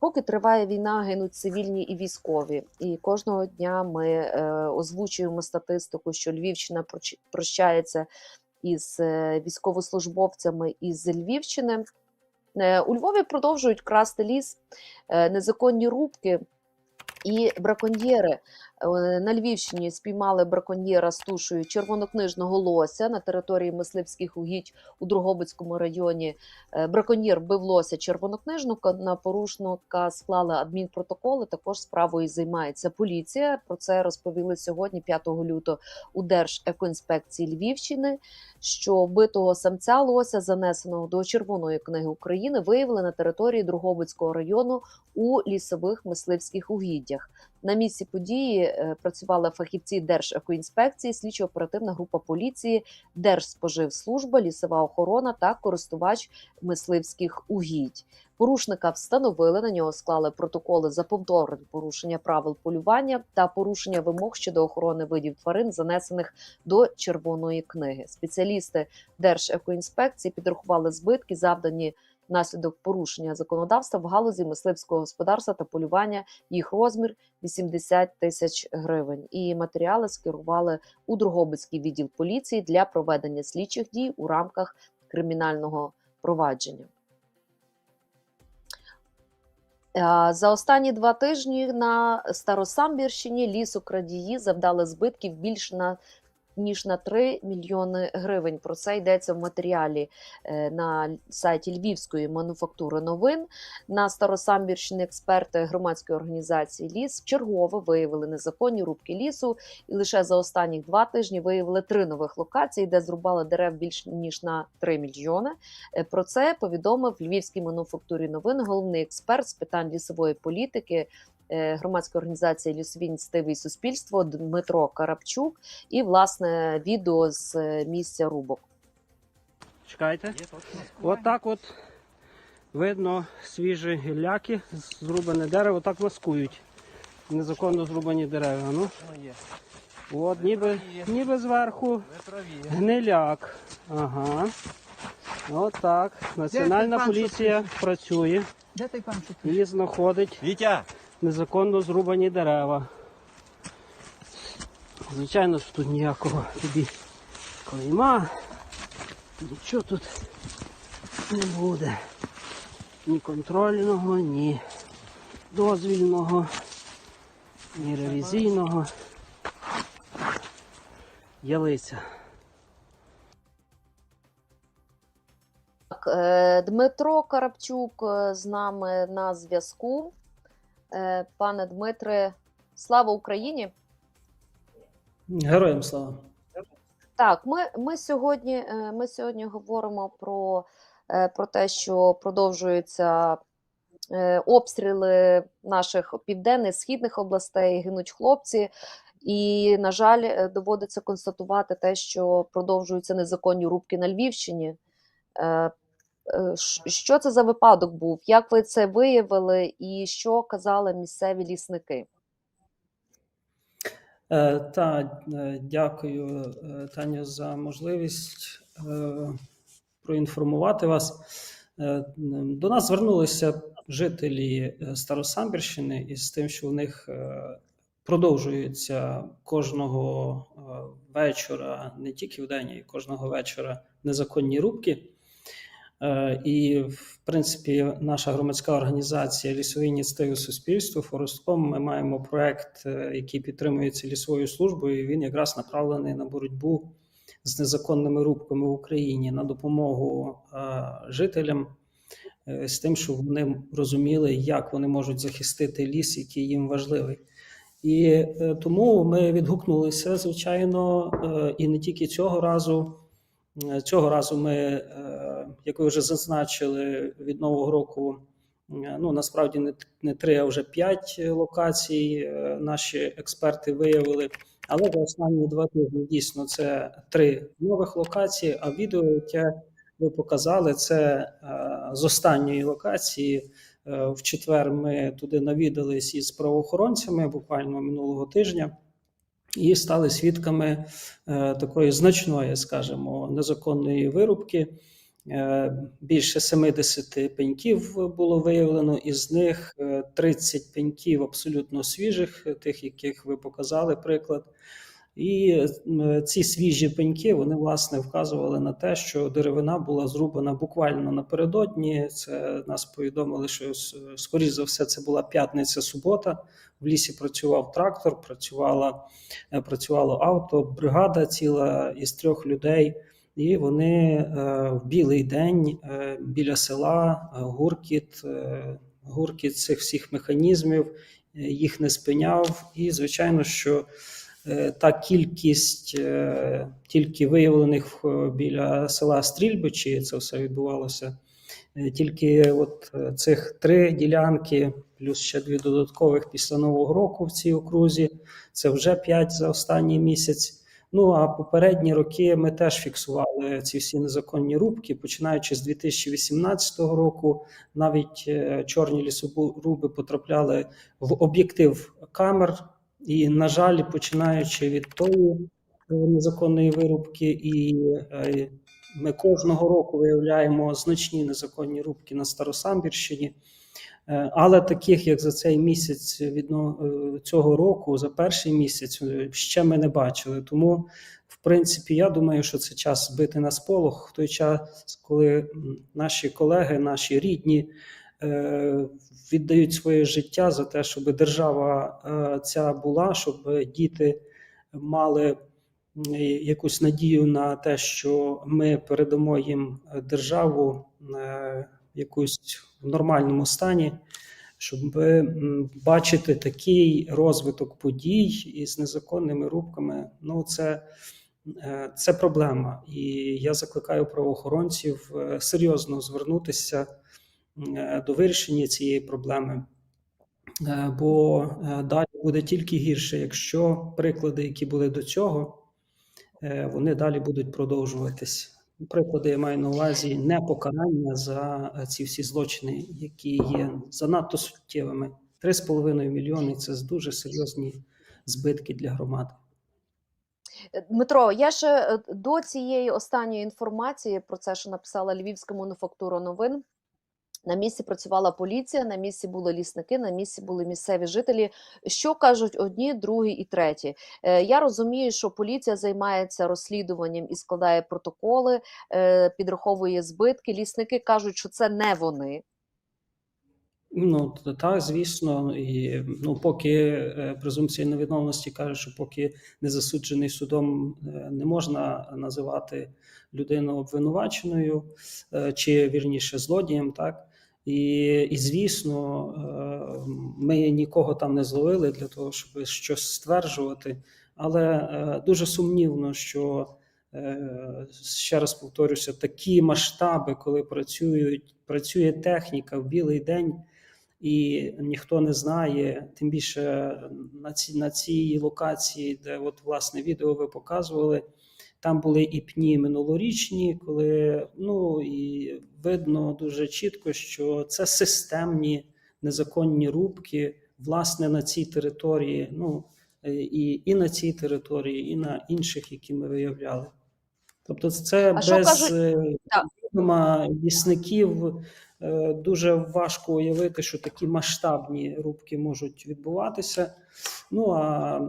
Поки триває війна, гинуть цивільні і військові. І кожного дня ми е, озвучуємо статистику, що Львівщина прощається із е, військовослужбовцями із Львівщини. Е, у Львові продовжують красти ліс, незаконні рубки і браконьєри. Е, На Львівщині спіймали браконьєра з тушею червонокнижного лося на території мисливських угідь у Другобицькому районі. Е, Браконьєр бив лося червонокнижника. На порушника склали адмінпротоколи. Також справою займається поліція. Про це розповіли сьогодні, 5 лютого, у Держекоінспекції Львівщини. Що вбитого самця лося, занесеного до Червоної книги України, виявили на території Другобицького району у лісових мисливських угіддях. На місці події е, працювали фахівці Держекоінспекції, слідчо-оперативна група поліції, Держспоживслужба, лісова охорона та користувач мисливських угідь. Порушника встановили на нього склали протоколи за повторне порушення правил полювання та порушення вимог щодо охорони видів тварин, занесених до червоної книги. Спеціалісти Держекоінспекції підрахували збитки, завдані внаслідок порушення законодавства в галузі мисливського господарства та полювання. Їх розмір 80 тисяч гривень. І матеріали скерували у Другобицький відділ поліції для проведення слідчих дій у рамках кримінального провадження. Е, За останні два тижні на Старосамбірщині лісокрадії завдали збитків більш на ніж на 3 мільйони гривень. Про це йдеться в матеріалі е, на сайті Львівської мануфактури новин. На Старосамбірщині експерти громадської організації Ліс вчергове виявили незаконні рубки лісу, і лише за останні два тижні виявили три нових локації, де зрубали дерев більш ніж на 3 мільйони. Е, Про це повідомив Львівській мануфактурі новин головний експерт з питань лісової політики. Е, Громадської організації лісові ініціативи і суспільство Дмитро Карапчук і власне відео з е, місця рубок. Чекайте. От так от видно свіжі гілляки, зрубане дерево, так маскують. Незаконно зрубані дерева. Ну, от, ніби, ніби зверху гниляк. Ага. От так. Національна поліція працює Де той пан і знаходить Вітя! Незаконно зрубані дерева. Звичайно, що тут ніякого тобі клейма, нічого тут не буде. Ні контрольного, ні дозвільного, ні ревізійного. Ялиця. Е, Дмитро Карапчук е, з нами на зв'язку. Е, Пане Дмитре, слава Україні! Героям слава. Так, ми, ми, сьогодні, е, ми сьогодні говоримо про, е, про те, що продовжуються обстріли наших південних східних областей, гинуть хлопці. І, на жаль, доводиться констатувати те, що продовжуються незаконні рубки на Львівщині. Е, Що це за випадок був? Як ви це виявили, і що казали місцеві лісники? Е, Та, е, дякую, Таню, за можливість проінформувати вас. До нас звернулися жителі Старосамбірщини із тим, що в них продовжуються кожного вечора, не тільки вдень, а й кожного вечора незаконні рубки. Е, І, в принципі, наша громадська організація Лісові ініціативи суспільства Форестком. Ми маємо проект, е, який підтримується лісовою службою. і Він якраз направлений на боротьбу з незаконними рубками в Україні на допомогу е, жителям з тим, щоб вони розуміли, як вони можуть захистити ліс, який їм важливий. І тому ми відгукнулися, звичайно, і не тільки цього разу. Цього разу ми, е, як ви вже зазначили, від нового року е, ну насправді не, три, а вже п'ять локацій. е, Наші експерти виявили. Але за останні два тижні дійсно це три нових локації. А відео, яке ви показали, це з останньої локації. В четвер ми туди навідались із правоохоронцями буквально минулого тижня і стали свідками е, такої значної, скажімо, незаконної вирубки. Е, Більше 70 пеньків було виявлено, із них е, 30 пеньків абсолютно свіжих, е, тих, яких ви показали приклад. І е, ці свіжі пеньки вони власне вказували на те, що деревина була зрубана буквально напередодні. Це нас повідомили, що скоріш за все це була п'ятниця, субота. В лісі працював трактор, працювала е, працювало авто, бригада ціла із трьох людей. І вони е, в білий день е, біля села е, гуркіт, е, гуркіт цих всіх механізмів е, їх не спиняв. І, звичайно, що е, та кількість е, тільки виявлених е, біля села Стрільбичі, це все відбувалося. е, Тільки от е, цих три ділянки, плюс ще дві додаткових після Нового року в цій окрузі. Це вже п'ять за останній місяць. Ну а попередні роки ми теж фіксували ці всі незаконні рубки, починаючи з 2018 року. Навіть е, чорні лісоруби потрапляли в об'єктив камер. І, на жаль, починаючи від тої е, незаконної вирубки, і е, ми кожного року виявляємо значні незаконні рубки на Старосамбірщині. Е, Але таких, як за цей місяць відно цього року, за перший місяць, ще ми не бачили. Тому, в принципі, я думаю, що це час бити на сполох в той час, коли наші колеги, наші рідні віддають своє життя за те, щоб держава е, ця була, щоб діти мали якусь надію на те, що ми передамо їм е, державу е, якусь в нормальному стані, щоб бачити такий розвиток подій із незаконними рубками. Ну, це, е, це проблема. І я закликаю правоохоронців е, серйозно звернутися е, до вирішення цієї проблеми. Е, Бо е, далі буде тільки гірше, якщо приклади, які були до цього, е, вони далі будуть продовжуватись. Приклади я маю на увазі не покарання за е, ці всі злочини, які є занадто суттєвими. 3,5 мільйони це дуже серйозні збитки для громади. Е, Дмитро, я ще е, до цієї останньої інформації про це, що написала Львівська мануфактура новин. На місці працювала поліція, на місці були лісники, на місці були місцеві жителі. Що кажуть одні, другі і треті? Е, Я розумію, що поліція займається розслідуванням і складає протоколи, е, підраховує збитки. Лісники кажуть, що це не вони. Ну так, звісно, і ну, поки е, презумпція невиновності каже, що поки не засуджений судом, не можна називати людину обвинуваченою чи вірніше злодієм, так. І, і звісно, е, ми нікого там не зловили для того, щоб щось стверджувати. Але е, дуже сумнівно, що е, ще раз повторюся, такі масштаби, коли працюють, працює техніка в білий день і ніхто не знає, тим більше на цій, на цій локації, де от власне відео ви показували, там були і пні минулорічні, коли ну і видно дуже чітко, що це системні незаконні рубки, власне, на цій території. Ну е, і, і на цій території, і на інших, які ми виявляли. Тобто, це А без е, відома лісників дуже важко уявити, що такі масштабні рубки можуть відбуватися. Ну а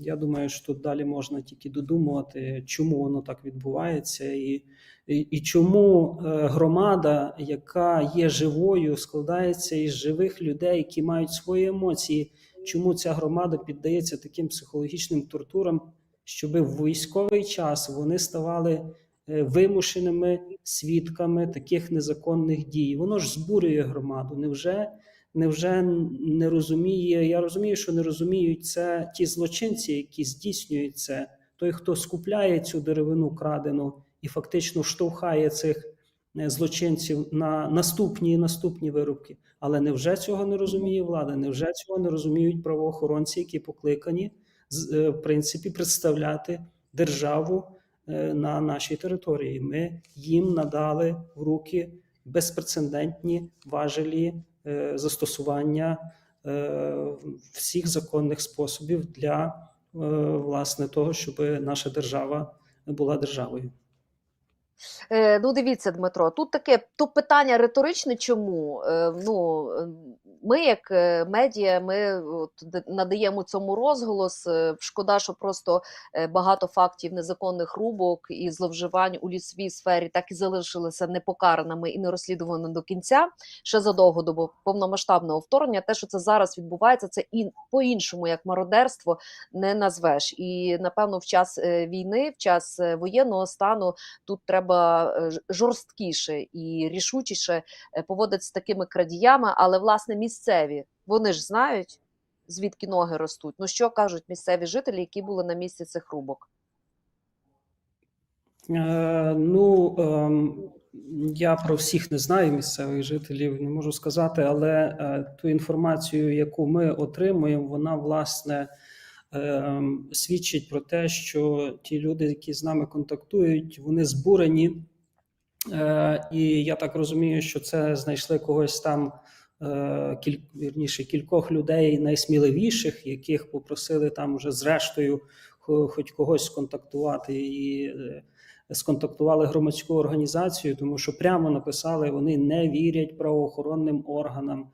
я думаю, що тут далі можна тільки додумувати, чому воно так відбувається, і, і, і чому е, громада, яка є живою, складається із живих людей, які мають свої емоції. Чому ця громада піддається таким психологічним тортурам, щоб в військовий час вони ставали е, вимушеними свідками таких незаконних дій. Воно ж збурює громаду. Невже, невже не розуміє? Я розумію, що не розуміють це ті злочинці, які здійснюють це. Той, хто скупляє цю деревину крадену і фактично штовхає цих е, злочинців на наступні і наступні вирубки. Але невже цього не розуміє влада? Невже цього не розуміють правоохоронці, які покликані е, в принципі представляти державу е, на нашій території? Ми їм надали в руки безпрецедентні важелі е, застосування е, всіх законних способів для е, власне того, щоб наша держава була державою. Е, ну, дивіться, Дмитро, тут таке тут питання риторичне. Чому? Е, ну, ми, як е, медіа, ми от, надаємо цьому розголос. Е, Шкода, що просто е, багато фактів незаконних рубок і зловживань у лісовій сфері так і залишилися непокараними і не розслідуваними до кінця ще задовго до повномасштабного вторгнення. Те, що це зараз відбувається, це і по-іншому, як мародерство, не назвеш. І напевно, в час війни, в час воєнного стану тут треба е, ж- жорсткіше і рішучіше е, поводитися з такими крадіями, але власне місцеві вони ж знають, звідки ноги ростуть. Ну що кажуть місцеві жителі, які були на місці цих рубок? Е, Ну, ем, я про всіх не знаю місцевих жителів, не можу сказати, але е, ту інформацію, яку ми отримуємо, вона власне ем, свідчить про те, що ті люди, які з нами контактують, вони збурені. Е, І я так розумію, що це знайшли когось там, е, кіль, вірніше, кількох людей найсміливіших, яких попросили там вже зрештою хоч когось сконтактувати і е, сконтактували громадську організацію, тому що прямо написали, вони не вірять правоохоронним органам,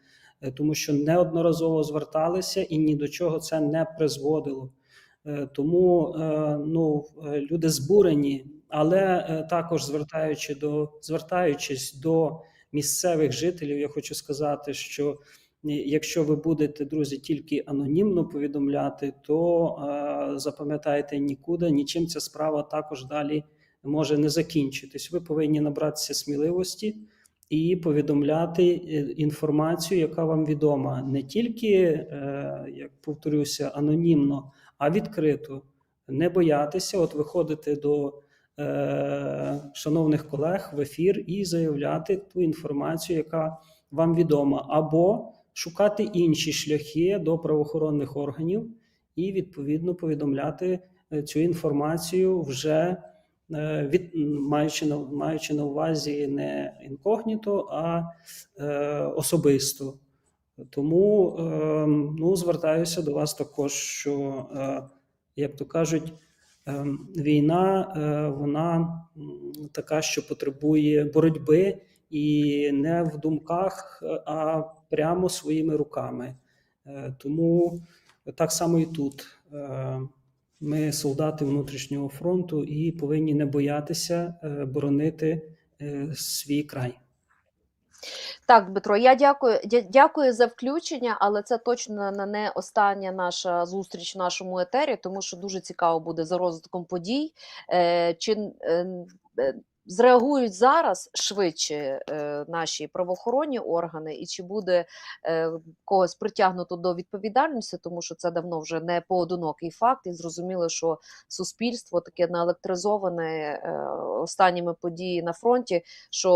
тому що неодноразово зверталися і ні до чого це не призводило. Е, Тому е, ну, е, люди збурені, але е, також звертаючи до, звертаючись до місцевих жителів, я хочу сказати, що е, якщо ви будете, друзі, тільки анонімно повідомляти, то е, запам'ятайте нікуди, нічим ця справа також далі може не закінчитись. Ви повинні набратися сміливості і повідомляти е, інформацію, яка вам відома, не тільки, е, як повторюся, анонімно, а відкрито. Не боятися, от виходити до е, шановних колег в ефір і заявляти ту інформацію, яка вам відома, або шукати інші шляхи до правоохоронних органів і відповідно повідомляти е, цю інформацію вже від маючи на маючи на увазі не інкогніто, а е, особисто. Тому е, ну, звертаюся до вас також, що, е, як то кажуть, е, війна е, вона така, що потребує боротьби і не в думках, е, а прямо своїми руками. Е, Тому так само і тут. Е, Ми солдати внутрішнього фронту і повинні не боятися е, боронити е, свій край. Так, Дмитро, я дякую, дякую за включення, але це точно не остання наша зустріч в нашому етері, тому що дуже цікаво буде за розвитком подій. Е, чи зреагують зараз швидше е, наші правоохоронні органи, і чи буде е, когось притягнуто до відповідальності, тому що це давно вже не поодинокий факт, і зрозуміло, що суспільство таке наелектризоване е, останніми події на фронті, що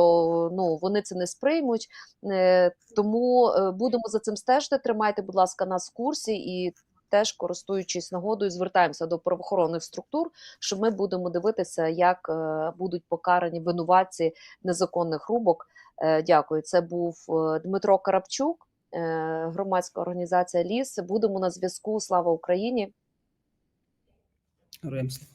ну вони це не сприймуть. Е, Тому е, будемо за цим стежити. Тримайте, будь ласка, нас в курсі і. Теж користуючись нагодою, звертаємося до правоохоронних структур, що ми будемо дивитися, як е, будуть покарані винуватці незаконних рубок. Е, Дякую. Це був е, Дмитро Карапчук, е, громадська організація Ліс. Будемо на зв'язку. Слава Україні! Слава.